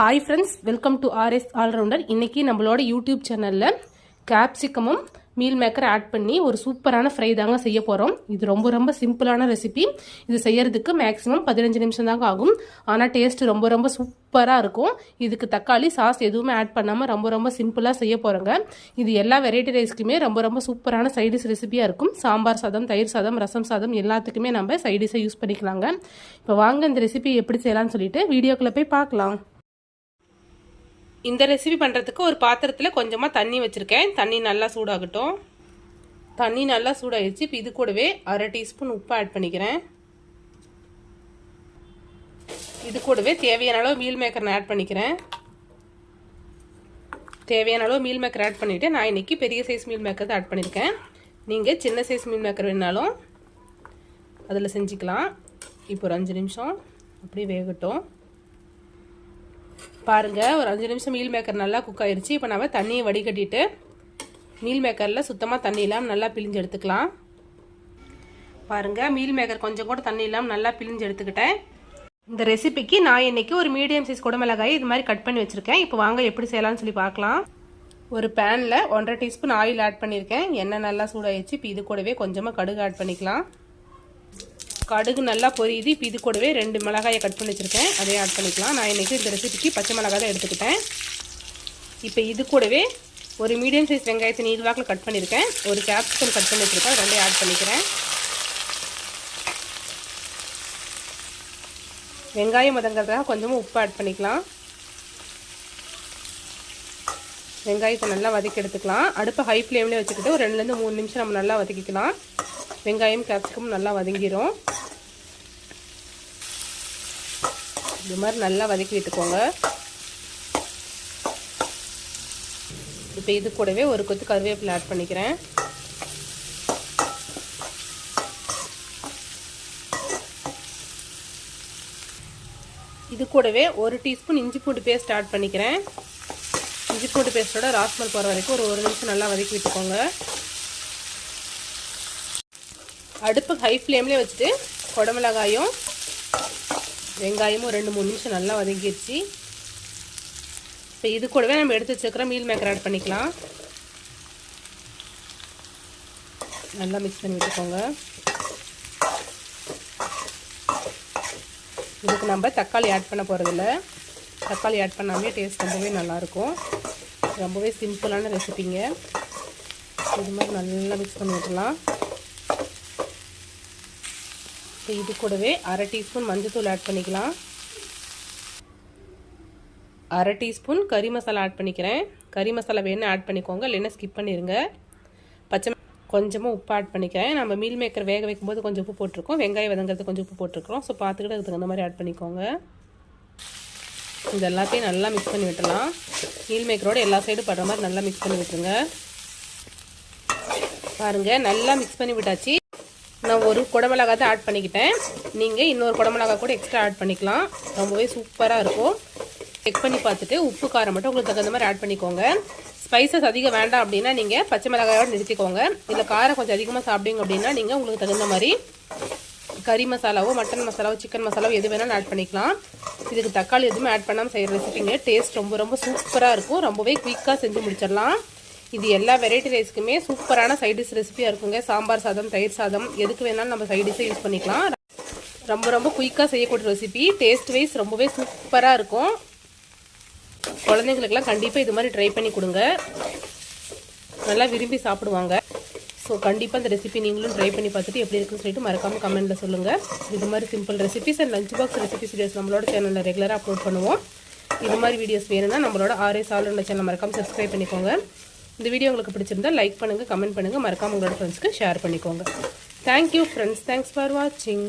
Hi friends welcome to RS allrounder இன்றைக்கி நம்மளோட YouTube சேனலில் கேப்சிகமும் மீல் மேக்கர் ஆட் பண்ணி ஒரு சூப்பரான ஃப்ரை தாங்க செய்ய போகிறோம் இது ரொம்ப ரொம்ப சிம்பிளான ரெசிபி இது செய்யறதுக்கு மேக்ஸிமம் பதினஞ்சு நிமிஷம் தாங்க ஆகும். ஆனால் டேஸ்ட் ரொம்ப ரொம்ப சூப்பராக இருக்கும். இதுக்கு தக்காளி சாஸ் எதுவுமே ஆட் பண்ணாமல் ரொம்ப ரொம்ப சிம்பிளாக செய்ய போகிறோங்க இது எல்லா வெரைட்டி ரைஸ்க்குமே ரொம்ப ரொம்ப சூப்பரான சைடிஷ் ரெசிபியாக இருக்கும். சாம்பார் சாதம் தயிர் சாதம் ரசம் சாதம் எல்லாத்துக்குமே நம்ம சைடிஷை யூஸ் பண்ணிக்கலாங்க. இப்போ வாங்க இந்த ரெசிபி எப்படி செய்யலாம்னு சொல்லிட்டு வீடியோக்குள்ளே போய் பார்க்கலாம். இந்த ரெசிபி பண்ணுறதுக்கு ஒரு பாத்திரத்தில் கொஞ்சமாக தண்ணி வச்சுருக்கேன். தண்ணி நல்லா சூடாகட்டும். தண்ணி நல்லா சூடாகிடுச்சு இப்போ இது கூடவே அரை டீஸ்பூன் உப்பு ஆட் பண்ணிக்கிறேன். இது கூடவே தேவையான அளவு மீல் மேக்கர் ஆட் பண்ணிக்கிறேன். தேவையான அளவு மீல் மேக்கர் ஆட் பண்ணிவிட்டு நான் இன்றைக்கி பெரிய சைஸ் மீல் மேக்கர் தான் ஆட் பண்ணியிருக்கேன் நீங்கள் சின்ன சைஸ் மீல் மேக்கர் வேணாலும் அதில் செஞ்சுக்கலாம். இப்போ ஒரு அஞ்சு நிமிஷம். அப்படியே வேகட்டும். பாருங்கள் ஒரு அஞ்சு நிமிஷம் மீல் மேக்கர் நல்லா குக் ஆயிடுச்சு இப்போ நம்ம தண்ணியை வடிகட்டிட்டு மீல் மேக்கரில் சுத்தமாக தண்ணி இல்லாமல் நல்லா பிழிஞ்சு எடுத்துக்கலாம். பாருங்கள் மீல் மேக்கர் கொஞ்சம் கூட தண்ணி இல்லாமல் நல்லா பிழிஞ்சு எடுத்துக்கிட்டேன். இந்த ரெசிபிக்கு நான் இன்றைக்கி ஒரு மீடியம் சைஸ் குடமிளகாய் இது மாதிரி கட் பண்ணி வச்சுருக்கேன். இப்போ வாங்க எப்படி செய்யலாம்னு சொல்லி பார்க்கலாம். ஒரு பேனில் ஒன்றரை டீஸ்பூன் ஆயில் ஆட் பண்ணியிருக்கேன். எண்ணெய் நல்லா சூடாயிடுச்சு இப்போ இது கூடவே கொஞ்சமாக கடுகு ஆட் பண்ணிக்கலாம். கடுகு நல்லா பொரியுது. இப்போ இது கூடவே ரெண்டு மிளகாயை கட் பண்ணி வச்சுருக்கேன். அதையும் ஆட் பண்ணிக்கலாம். நான் இன்றைக்கி இந்த ரெசிபிக்கு பச்சை மிளகாய் தான் எடுத்துக்கிட்டேன். இப்போ இது கூடவே ஒரு மீடியம் சைஸ் வெங்காயத்தை நீர்வாக்கில் கட் பண்ணியிருக்கேன் ஒரு கேப்சிகம் கட் பண்ணி வச்சுருக்கேன். ரெண்டையும் ஆட் பண்ணிக்கிறேன். வெங்காயம் மதங்கிறதுக்காக கொஞ்சமாக உப்பு ஆட் பண்ணிக்கலாம். வெங்காயத்தை நல்லா வதக்கி எடுத்துக்கலாம். அடுப்பை ஹை ஃப்ளேம்லேயே வச்சுக்கிட்டு ஒரு ரெண்டுலேருந்து மூணு நிமிஷம் நம்ம நல்லா வதக்கிக்கலாம். வெங்காயம் கேப்சிகம் நல்லா வதங்கிடும் இது மாதிரி நல்லா வதக்கி விட்டுக்கோங்க. இப்போ இது கூடவே ஒரு கொத்து கருவேப்பிலை ஆட் பண்ணிக்கிறேன். இது கூடவே ஒரு டீஸ்பூன் இஞ்சி பூண்டு பேஸ்ட் ஆட் பண்ணிக்கிறேன். இஞ்சி பூண்டு பேஸ்ட்டோட ராஸ்மல் போகிற வரைக்கும் ஒரு ஒரு நிமிஷம் நல்லா வதக்கி விட்டுக்கோங்க. அடுப்பு ஹை ஃப்ளேம்லேயே வச்சுட்டு குடமிளகாயும் வெங்காயமும் ரெண்டு மூணு நிமிஷம் நல்லா வதங்கிடுச்சு இப்போ இது கூடவே நம்ம எடுத்து வச்சுருக்கிற மீல் மேக்கர் ஆட் பண்ணிக்கலாம். நல்லா மிக்ஸ் பண்ணி வச்சுக்கோங்க. இதுக்கு நம்ம தக்காளி ஆட் பண்ண போகிறதில்ல தக்காளி ஆட் பண்ணாமே டேஸ்ட் ரொம்பவே நல்லாயிருக்கும். ரொம்பவே சிம்பிளான ரெசிபிங்க இது மாதிரி நல்லா மிக்ஸ் பண்ணி விட்டுலாம் இது கூடவே அரை டீஸ்பூன் மஞ்சத்தூள் ஆட் பண்ணிக்கலாம். அரை டீஸ்பூன் கறி மசாலா ஆட் பண்ணிக்கிறேன். கறி மசாலா வேணும் ஆட் பண்ணிக்கோங்க இல்லைன்னா ஸ்கிப் பண்ணிடுங்க பச்சை கொஞ்சமாக உப்பு ஆட் பண்ணிக்கிறேன். நம்ம மீல் மேக்கர் வேக வைக்கும்போது கொஞ்சம் உப்பு போட்டிருக்கோம். வெங்காயம் வதங்கிறது கொஞ்சம் உப்பு போட்டிருக்கோம் ஸோ பார்த்துக்கிட்டு அதுக்கு தகுந்த மாதிரி ஆட் பண்ணிக்கோங்க. இது எல்லாத்தையும் நல்லா மிக்ஸ் பண்ணி விட்டுலாம் மீல் மேக்கரோட எல்லா சைடும் படுற மாதிரி நல்லா மிக்ஸ் பண்ணி விட்டுருங்க. பாருங்கள் நல்லா மிக்ஸ் பண்ணி விட்டாச்சு. நான் ஒரு குடமிளகா தான் ஆட் பண்ணிக்கிட்டேன். நீங்கள் இன்னொரு குடமிளகா கூட எக்ஸ்ட்ரா ஆட் பண்ணிக்கலாம். ரொம்பவே சூப்பராக இருக்கும். செக் பண்ணி பார்த்துட்டு உப்பு காரம் மட்டும் உங்களுக்கு தகுந்த மாதிரி ஆட் பண்ணிக்கோங்க. ஸ்பைசஸ் அதிகம் வேண்டாம் அப்படின்னா நீங்கள் பச்சை மிளகாயோடு நிறுத்திக்கோங்க. இல்லை காரம் கொஞ்சம் அதிகமாக சாப்பிடுங்க அப்படின்னா நீங்கள் உங்களுக்கு தகுந்த மாதிரி கறி மசாலாவோ மட்டன் மசாலாவோ சிக்கன் மசாலாவோ எது வேணாலும் ஆட் பண்ணிக்கலாம். இதுக்கு தக்காளி எதுவுமே ஆட் பண்ணாமல் செய்கிற ரெசிபிங்க டேஸ்ட் ரொம்ப ரொம்ப சூப்பராக இருக்கும். ரொம்பவே குயிக்காக செஞ்சு முடிச்சிடலாம். இது எல்லா வெரைட்டி ரைஸ்க்குமே சூப்பரான சைடிஷ் ரெசிபியாக இருக்குங்க. சாம்பார் சாதம் தயிர் சாதம் எதுக்கு வேணாலும் நம்ம சைடிஷை யூஸ் பண்ணிக்கலாம். ரொம்ப ரொம்ப குயிக்காக செய்யக்கூடிய ரெசிபி டேஸ்ட் வைஸ் ரொம்பவே சூப்பராக இருக்கும். குழந்தைங்களுக்கெல்லாம் கண்டிப்பாக இது மாதிரி ட்ரை பண்ணி கொடுங்க. நல்லா விரும்பி சாப்பிடுவாங்க. ஸோ கண்டிப்பாக இந்த ரெசிபி நீங்களும் ட்ரை பண்ணி பார்த்துட்டு எப்படி இருக்குன்னு சொல்லிட்டு மறக்காமல் கமெண்ட்டில் சொல்லுங்கள் இது மாதிரி simple recipes and lunch box recipes videos நம்மளோட சேனலில் ரெகுலராக அப்லோட் பண்ணுவோம். இது மாதிரி வீடியோஸ் வேணும்னா நம்மளோட ஆர்எஸ் ஆல்ரெண்ட் சேனல் மறக்காமல் சப்ஸ்கிரைப் பண்ணிக்கோங்க. இந்த வீடியோ உங்களுக்கு பிடிச்சிருந்தா லைக் பண்ணுங்கள் கமெண்ட் பண்ணுங்கள் மறக்காமல் உங்களோட ஃப்ரெண்ட்ஸ்க்கு ஷேர் பண்ணிக்கோங்க. தேங்க்யூ ஃப்ரெண்ட்ஸ் தேங்க்ஸ் ஃபார் வாட்சிங்